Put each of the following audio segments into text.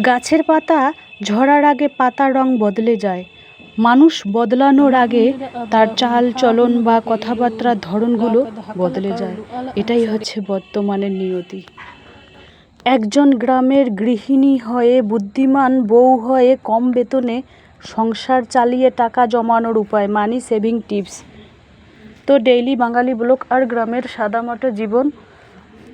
গাছের পাতা ঝরার আগে পাতার রং বদলে যায়। মানুষ বদলানোর আগে তার চাল, চলন বা কথাবার্তার ধরনগুলো বদলে যায়। এটাই হচ্ছে বর্তমানের নিয়তি। একজন গ্রামের গৃহিণী হয়ে, বুদ্ধিমান বউ হয়ে কম বেতনে সংসার চালিয়ে টাকা জমানোর উপায়, মানি সেভিং টিপস। তো ডেইলি বাঙালি ব্লক আর গ্রামের সাদামাটা জীবন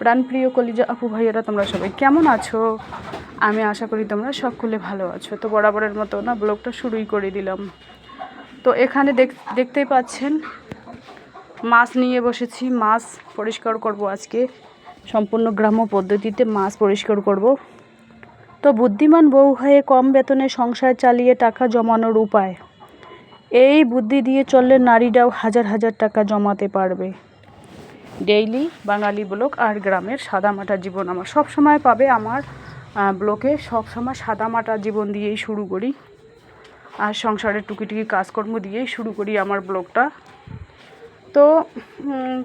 প্রাণপ্রিয় কলিজা আপু ভাইয়েরা, তোমরা সবাই কেমন আছো? আমি আশা করি তোমরা সকলে ভালো আছো। তো বরাবরের মতো না, ব্লগটা শুরুই করে দিলাম। তো এখানে দেখ, দেখতেই পাচ্ছেন, মাছ নিয়ে বসেছি। মাছ পরিষ্কার করব আজকে। সম্পূর্ণ গ্রাম্য পদ্ধতিতে মাছ পরিষ্কার করব। তো বুদ্ধিমান বউ হয়ে কম বেতনে সংসার চালিয়ে টাকা জমানোর উপায়। এই বুদ্ধি দিয়ে চললে নারীরাও হাজার হাজার টাকা জমাতে পারবে। ডেইলি বাঙালি ব্লক আর গ্রামের সাদামাটা জীবন আমার। সব সময় পাবে আমার ব্লকে সব সময় সাদামাটা জীবন দিয়েই শুরু করি। আর সংসারের টুকিটুকি কাজকর্ম দিয়েই শুরু করি আমার ব্লগটা তো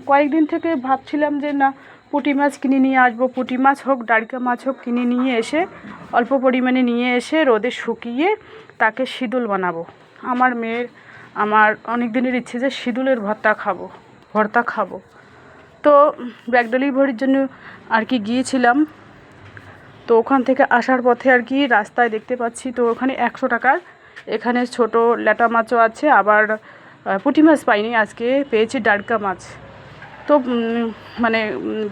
কয়েকদিন থেকে ভাবছিলাম যে না, পুঁটি মাছ কিনে নিয়ে আসব। পুঁটি মাছ হোক, ডাড়কা মাছ হোক, কিনে নিয়ে এসে, অল্প পরিমাণে নিয়ে এসে রোদে শুকিয়ে তাকে সিঁদুল বানাবো। আমার মেয়ের, আমার অনেক দিনের ইচ্ছে যে সিঁদুলের ভর্তা খাব ভর্তা খাব। তো ব্যাগ ডেলিভারির জন্য আর কি গিয়েছিলাম। তো ওখান থেকে আসার পথে আর কি রাস্তায় দেখতে পাচ্ছি, তো ওখানে একশো টাকার এখানে ছোট ল্যাটা মাছও আছে, আবার পুঁটি মাছ পাইনি আজকে, পেয়েছি ডাড়কা মাছ। তো মানে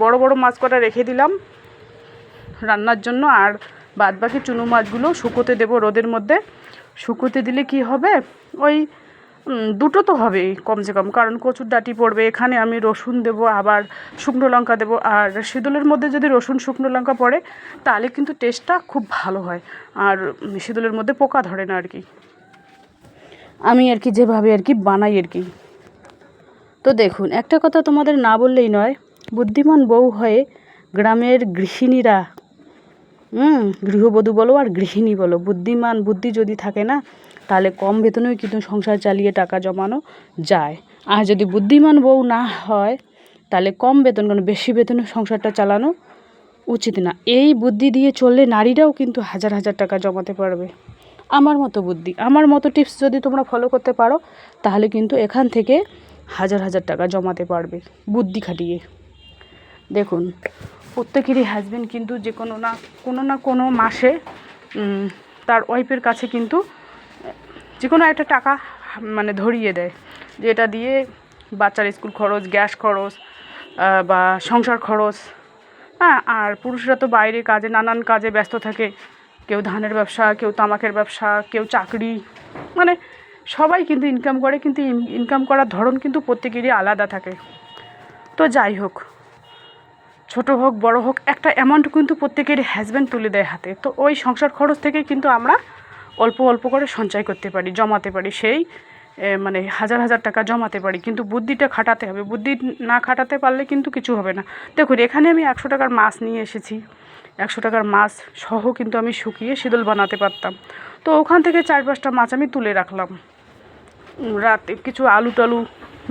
বড় বড় মাছ কটা রেখে দিলাম রান্নার জন্য, আর বাদ বাকি চুনো মাছগুলো শুকোতে দেবো রোদের মধ্যে। শুকোতে দিলে কি হবে? ওই দুটো তো হবেই কমসে কম। কারণ কচুর ডাঁটি পড়বে, এখানে আমি রসুন দেবো, আবার শুকনো লঙ্কা দেবো। আর সিঁদুলের মধ্যে যদি রসুন, শুকনো লঙ্কা পড়ে, তাহলে কিন্তু টেস্টটা খুব ভালো হয়। আর সিঁদুলের মধ্যে পোকা ধরে না আর কি। আমি আর কি যেভাবে আর কি বানাই আর কি। তো দেখুন, একটা কথা তোমাদের না বললেই নয়, বুদ্ধিমান বউ হয়ে গ্রামের গৃহিণীরা হুম গৃহবধূ বলো আর গৃহিণী বলো, বুদ্ধিমান বুদ্ধি যদি থাকে না তাহলে কম বেতনেও কিন্তু সংসার চালিয়ে টাকা জমানো যায়। আর যদি বুদ্ধিমান বউ না হয়, তাহলে কম বেতন কেন বেশি বেতনে সংসারটা চালানো উচিত না। এই বুদ্ধি দিয়ে চললে নারীরাও কিন্তু হাজার হাজার টাকা জমাতে পারবে। আমার মতো বুদ্ধি, আমার মতো টিপস যদি তোমরা ফলো করতে পারো, তাহলে কিন্তু এখান থেকে হাজার হাজার টাকা জমাতে পারবে বুদ্ধি খাটিয়ে। দেখুন, প্রত্যেকেরই হাজব্যান্ড কিন্তু যে কোনো না কোনো না কোনো মাসে তার ওয়াইফের কাছে কিন্তু যে কোনো একটা টাকা মানে ধরিয়ে দেয়। যেটা দিয়ে বাচ্চার স্কুল খরচ, গ্যাস খরচ বা সংসার খরচ। হ্যাঁ আর পুরুষরা তো বাইরে কাজে, নানান কাজে ব্যস্ত থাকে। কেউ ধানের ব্যবসা, কেউ তামাকের ব্যবসা, কেউ চাকরি। মানে সবাই কিন্তু ইনকাম করে, কিন্তু ইনকাম করার ধরন কিন্তু প্রত্যেকেরই আলাদা থাকে। তো যাই হোক, ছোট হোক, বড় হোক, একটা অ্যামাউন্ট কিন্তু প্রত্যেকেরই হাজব্যান্ড তুলে দেয় হাতে। তো ওই সংসার খরচ থেকে কিন্তু আমরা অল্প অল্প করে সঞ্চয় করতে পারি, জমাতে পারি। সেই মানে হাজার হাজার টাকা জমাতে পারি। কিন্তু বুদ্ধিটা খাটাতে হবে। বুদ্ধি না খাটাতে পারলে কিন্তু কিছু হবে না। দেখুন, এখানে আমি একশো টাকার মাছ নিয়ে এসেছি। একশো টাকার মাছ সহ কিন্তু আমি শুকিয়ে শীতল বানাতে পারতাম। তো ওখান থেকে চার পাঁচটা মাছ আমি তুলে রাখলাম। রাতে কিছু আলু টালু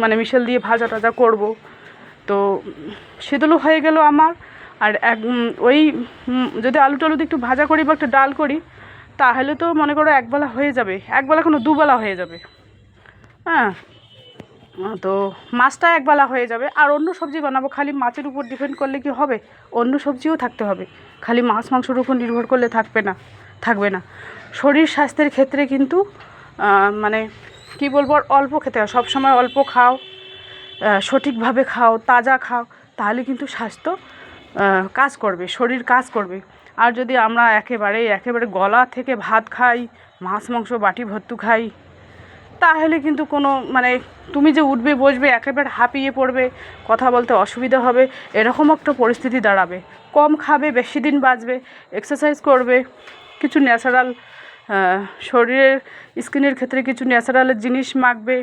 মানে মিশেল দিয়ে ভাজা টাজা করব। তো সেগুলো হয়ে গেল আমার। আর এক ওই যদি আলু টালু একটু ভাজা করি বা একটু ডাল করি তাহলে তো মনে করো একবেলা হয়ে যাবে। একবেলা কোনো দুবেলা হয়ে যাবে। হ্যাঁ? তো মাছটা একবেলা হয়ে যাবে। আর অন্য সবজি বানাবো। খালি মাছের উপর ডিপেন্ড করলে কি হবে? অন্য সবজিও থাকতে হবে। খালি মাছ, মাংসের উপর নির্ভর করলে থাকবে না থাকবে না। শরীর স্বাস্থ্যের ক্ষেত্রে কিন্তু মানে কি বলব অল্প খেতে হয়। সবসময় অল্প খাও সঠিকভাবে খাও, তাজা খাও, তাহলে কিন্তু স্বাস্থ্য কাজ করবে, শরীর কাজ করবে। আর যদি আমরা একেবারে একেবারে গলা থেকে ভাত খাই, মাছ, মাংস, বাটি ভর্তু খাই, তাহলে কিন্তু কোনো মানে তুমি যে উঠবে, বসবে, একেবারে হাঁপিয়ে পড়বে, কথা বলতে অসুবিধা হবে, এরকম একটা পরিস্থিতি দাঁড়াবে। কম খাবে, বেশি দিন বাঁচবে এক্সারসাইজ করবে, কিছু ন্যাচারাল শরীরের, স্কিনের ক্ষেত্রে কিছু ন্যাচারাল জিনিস মাখবে,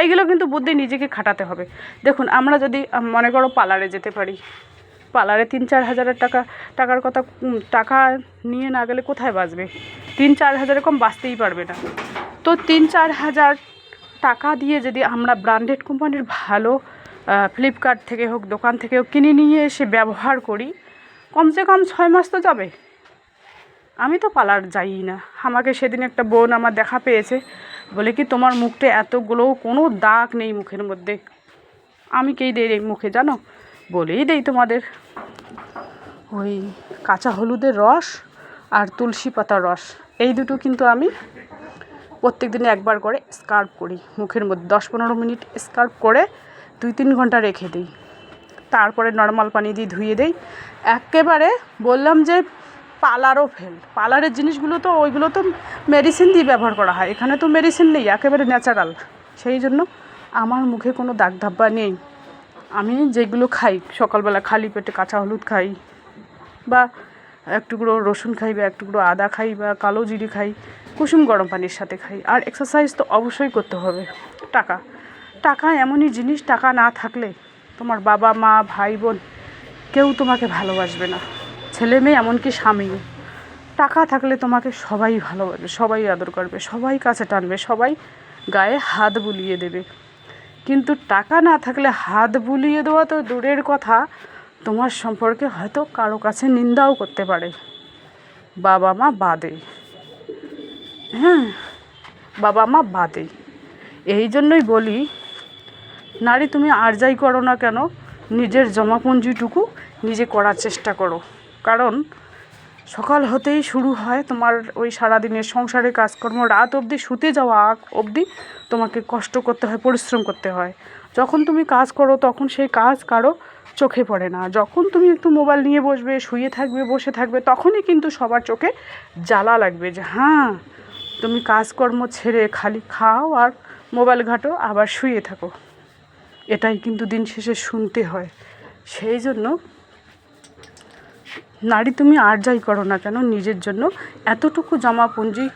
এইগুলো কিন্তু বুদ্ধি নিজেকে খাটাতে হবে। দেখুন, আমরা যদি মনে করো পার্লারে যেতে পারি পার্লারে তিন চার হাজারের টাকা, টাকার কথা টাকা নিয়ে না গেলে কোথায় বাঁচবে? তিন চার হাজারের কম বাঁচতেই পারবে না। তো তিন চার হাজার টাকা দিয়ে যদি আমরা ব্র্যান্ডেড কোম্পানির ভালো ফ্লিপকার্ট থেকে হোক, দোকান থেকে হোক কিনে নিয়ে এসে ব্যবহার করি, কমসে কম ছয় মাস তো যাবে। আমি তো পার্লার যাই না। আমাকে সেদিন একটা বোন আমার দেখা পেয়েছে, বলে কি তোমার মুখটা এতগুলো, কোনো দাগ নেই মুখের মধ্যে। আমি কেই দেই মুখে, জানো? বলেই দেই তোমাদের। ওই কাঁচা হলুদের রস আর তুলসী পাতার রস, এই দুটো কিন্তু আমি প্রত্যেক দিনে একবার করে স্কার্প করি। মুখের মধ্যে দশ পনেরো মিনিট স্কার্প করে দুই তিন ঘণ্টা রেখে দিই। তারপরে নর্মাল পানি দিয়ে ধুয়ে দেই। একেবারে বললাম যে পালারও ফেল। পালারের জিনিসগুলো তো, ওইগুলো তো মেডিসিন দিয়ে ব্যবহার করা হয়। এখানে তো মেডিসিন নেই, একেবারে ন্যাচারাল সেই জন্য আমার মুখে কোনো দাগ ধাব্বা নেই। আমি যেগুলো খাই, সকালবেলা খালি পেটে কাঁচা হলুদ খাই বা এক টুকরো রসুন খাই বা এক টুকরো আদা খাই বা কালো জিরি খাই, কুসুম গরম পানির সাথে খাই। আর এক্সারসাইজ তো অবশ্যই করতে হবে। টাকা। টাকা এমনই জিনিস, টাকা না থাকলে তোমার বাবা, মা, ভাই, বোন কেউ তোমাকে ভালোবাসবে না। ছেলে মেয়ে এমনকি স্বামীও টাকা থাকলে তোমাকে সবাই ভালোবাসবে, সবাই আদর করবে, সবাই কাছে টানবে, সবাই গায়ে হাত বুলিয়ে দেবে। কিন্তু টাকা না থাকলে হাত বুলিয়ে দেওয়া তো দূরের কথা। তোমার সম্পর্কে হয়তো কারও কাছে নিন্দাও করতে পারে। বাবা মা বাদে। হ্যাঁ বাবা মা বাদে। এই জন্যই বলি, নারী তুমি আর যাই করো না কেন, নিজের জমাপুঞ্জিটুকু নিজে করার চেষ্টা করো। কারণ সকাল হতেই শুরু হয় তোমার ওই সারাদিনের সংসারের কাজকর্ম। রাত অবধি শুতে যাওয়া অবধি তোমাকে কষ্ট করতে হয়, পরিশ্রম করতে হয়। যখন তুমি কাজ করো, তখন সেই কাজ কারও চোখে পড়ে না। যখন তুমি একটু মোবাইল নিয়ে বসবে, শুয়ে থাকবে, বসে থাকবে, তখনই কিন্তু সবার চোখে জ্বালা লাগবে যে হ্যাঁ তুমি কাজকর্ম ছেড়ে খালি খাও আর মোবাইল ঘাটো, আবার শুয়ে থাকো। এটাই কিন্তু দিন শেষে শুনতে হয়। সেই জন্য নারী তুমি আর যাই করো না কেন, নিজের জন্য এতটুকু জমা পুঁজি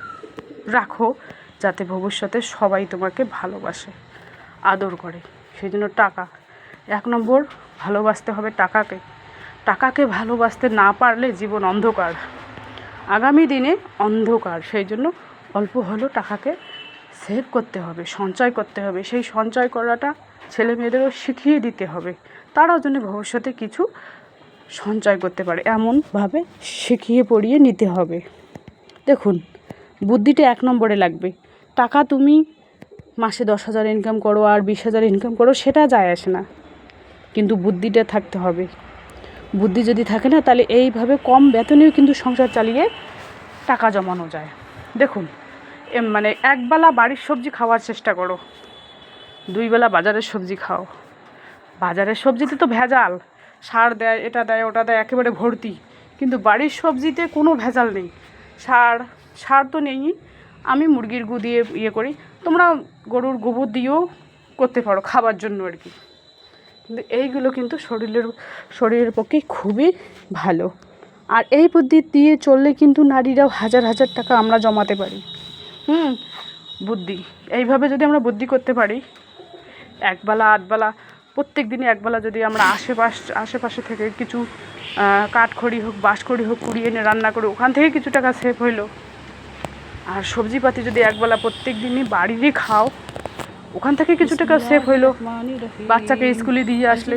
রাখো যাতে ভবিষ্যতে সবাই তোমাকে ভালোবাসে, আদর করে। সেই জন্য টাকা। এক নম্বর, ভালোবাসতে হবে টাকাকে। টাকাকে ভালোবাসতে না পারলে জীবন অন্ধকার। আগামী দিনে অন্ধকার। সেই জন্য অল্প হলেও টাকাকে সেভ করতে হবে, সঞ্চয় করতে হবে। সেই সঞ্চয় করাটা ছেলে মেয়েদেরও শিখিয়ে দিতে হবে। তারাও যেন ভবিষ্যতে কিছু সঞ্চয় করতে পারে, এমনভাবে শিখিয়ে পড়িয়ে নিতে হবে। দেখুন, বুদ্ধিটা এক নম্বরে লাগবে। টাকা তুমি মাসে দশ হাজার ইনকাম করো আর বিশ হাজার ইনকাম করো, সেটা যায় আসে না। কিন্তু বুদ্ধিটা থাকতে হবে। বুদ্ধি যদি থাকে না, তাহলে এইভাবে কম বেতনেও কিন্তু সংসার চালিয়ে টাকা জমানো যায়। দেখুন মানে একবেলা বাড়ির সবজি খাওয়ার চেষ্টা করো। দুইবেলা বাজারের সবজি খাও। বাজারের সবজিতে তো ভেজাল। সার দেয়, এটা দেয়, ওটা দেয়, একেবারে ভর্তি। কিন্তু বাড়ির সবজিতে কোনো ভেজাল নেই। সার সার তো নেই। আমি মুরগির গু দিয়ে ইয়ে করি। তোমরা গরুর গোবর দিয়েও করতে পারো, খাবার জন্য আর কি। কিন্তু এইগুলো কিন্তু শরীরের শরীরের পক্ষে খুবই ভালো। আর এই বুদ্ধি দিয়ে চললে কিন্তু নারীরাও হাজার হাজার টাকা আমরা জমাতে পারি। হুম, বুদ্ধি। এইভাবে যদি আমরা বুদ্ধি করতে পারি, একবেলা, আধবেলা প্রত্যেক দিনে একবেলা যদি আমরা আশেপাশ আশেপাশে থেকে কিছু আহ, কাঠখড়ি হোক বাঁশখড়ি হোক কুড়িয়ে এনে রান্না করে ওখান থেকে কিছু টাকা সেভ হইলো আর সবজিপাতি যদি একবেলা প্রত্যেক দিনই বাড়িরই খাও ওখান থেকে কিছু টাকা সেভ হইলো বাচ্চাকে স্কুলে দিয়ে আসলে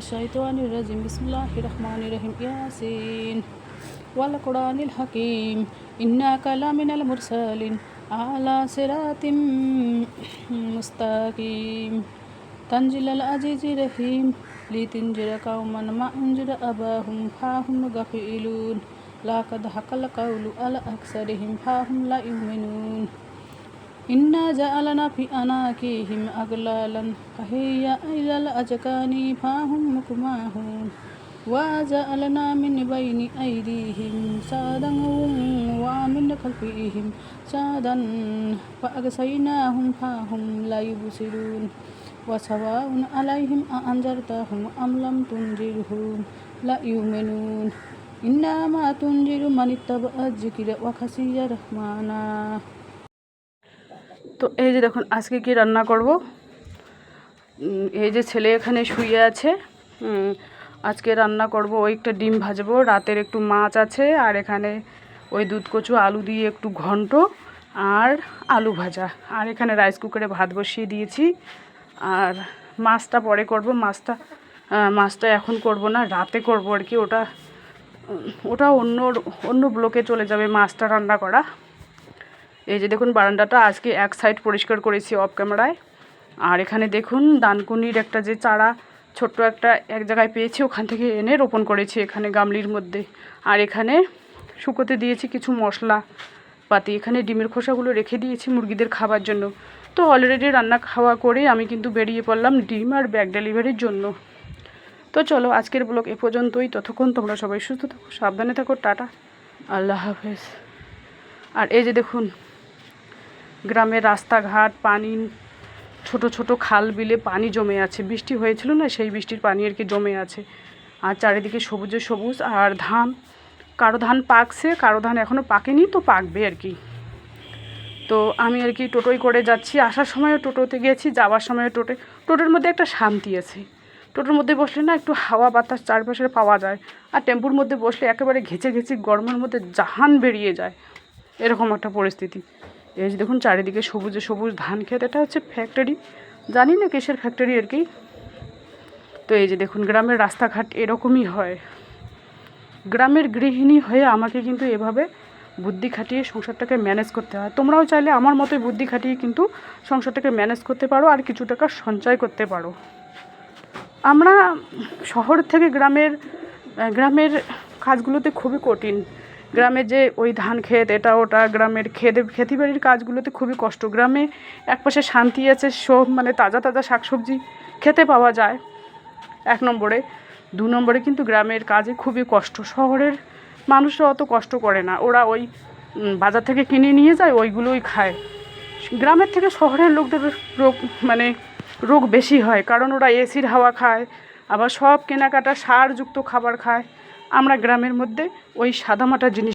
الشيطان الرجيم بسم الله الرحمن الرحيم ياسين والقرآن الحكيم إنك لمن المرسلين على صراط مستقيم تنزيل العزيز الرحيم لتنذر قوما ما أنذر أباهم فهم غافلون لقد حق القول على أكثرهم فهم لا يؤمنون إنا جعلنا في أناكهم أغلالا فهي إلى الأذقان فهم مقماحون وجعلنا من بين أيديهم سادا ومن خلفهم سادا فأغشيناهم فهم لا يبصرون وسواء عليهم أأنذرتهم أم لم تنذرهم لا يؤمنون إنما تنذر من اتبع الذكر وخشي الرحمن তো এই যে দেখুন আজকে কি রান্না করব উম, এই যে ছেলে এখানে শুয়ে আছে উম, আজকে রান্না করব ওই একটা ডিম ভাজবো রাতের একটু মাছ আছে আর এখানে ওই দুধ কচু আলু দিয়ে একটু ঘন্ট আর আলু ভাজা আর এখানে রাইস কুকারে ভাত বসিয়ে দিয়েছি আর মাছটা পরে করব, মাছটা মাছটা এখন করব না, রাতে করব আর কি। ওটা ওটা অন্য অন্য ব্লকে চলে যাবে মাছটা রান্না করা। এই যে দেখুন, বারান্দাটা আজকে এক সাইড পরিষ্কার করেছি অফ ক্যামেরায় আর এখানে দেখুন, দানকুনির একটা যে চারা ছোট্ট একটা এক জায়গায় পেয়েছি, ওখান থেকে এনে রোপণ করেছি এখানে গামলির মধ্যে। আর এখানে শুকোতে দিয়েছি কিছু মশলা পাতি এখানে ডিমের খোসাগুলো রেখে দিয়েছি মুরগিদের খাবার জন্য। তো অলরেডি রান্না খাওয়া করে আমি কিন্তু বেরিয়ে পড়লাম ডিম আর ব্যাগ ডেলিভারির জন্য। তো চলো আজকের ব্লগ এ পর্যন্তই। ততক্ষণ তোমরা সবাই সুস্থ থাকো সাবধানে থাকো টাটা। আল্লাহ হাফেজ। আর এই যে দেখুন গ্রামের রাস্তাঘাট পানি ছোট ছোট খাল বিলে পানি জমে আছে। বৃষ্টি হয়েছিল না সেই বৃষ্টির পানি আর কি জমে আছে। আর চারিদিকে সবুজে সবুজ। আর ধান কারও ধান পাকছে কারও ধান এখনও পাকেনি তো পাকবে আর কি। তো আমি আর কি টোটোয় করে যাচ্ছি। আসার সময়ও টোটোতে গেছি যাওয়ার সময়ও টোটো, টোটোর মধ্যে একটা শান্তি আছে। টোটোর মধ্যে বসলে না একটু হাওয়া বাতাস চারপাশে পাওয়া যায় আর টেম্পুর মধ্যে বসলে একেবারে ঘেঁচে ঘেঁচে গরমের মধ্যে জাহান বেরিয়ে যায়। এরকম একটা পরিস্থিতি। এই যে দেখুন চারিদিকে সবুজে সবুজ ধান ক্ষেত, এটা হচ্ছে ফ্যাক্টরি জানি না কিসের ফ্যাক্টরি আর কি। তো এই যে দেখুন গ্রামের রাস্তাঘাট এরকমই হয়। গ্রামের গৃহিণী হয়ে আমাকে কিন্তু এভাবে বুদ্ধি খাটিয়ে সংসারটাকে ম্যানেজ করতে হয়। তোমরাও চাইলে আমার মতোই বুদ্ধি খাটিয়ে কিন্তু সংসারটাকে ম্যানেজ করতে পারো আর কিছু টাকা সঞ্চয় করতে পারো। আমরা শহর থেকে গ্রামের গ্রামের কাজগুলোতে খুবই কঠিন। গ্রামে যে ওই ধান ক্ষেত, এটা ওটা, গ্রামের খেতে খেতিবাড়ির কাজগুলোতে খুবই কষ্ট। গ্রামে একপাশে শান্তি আছে, সব মানে তাজা তাজা শাকসবজি খেতে পাওয়া যায় এক নম্বরে। দু নম্বরে কিন্তু গ্রামের কাজে খুবই কষ্ট। শহরের মানুষরা অত কষ্ট করে না। ওরা ওই বাজার থেকে কিনে নিয়ে যায়, ওইগুলোই খায়। গ্রামের থেকে শহরের লোকদের রোগ মানে রোগ বেশি হয়, কারণ ওরা এসির হাওয়া খায়, আবার সব কেনাকাটা সারযুক্ত খাবার খায়। আমরা গ্রামের মধ্যে ওই সাদামাটা জিনিস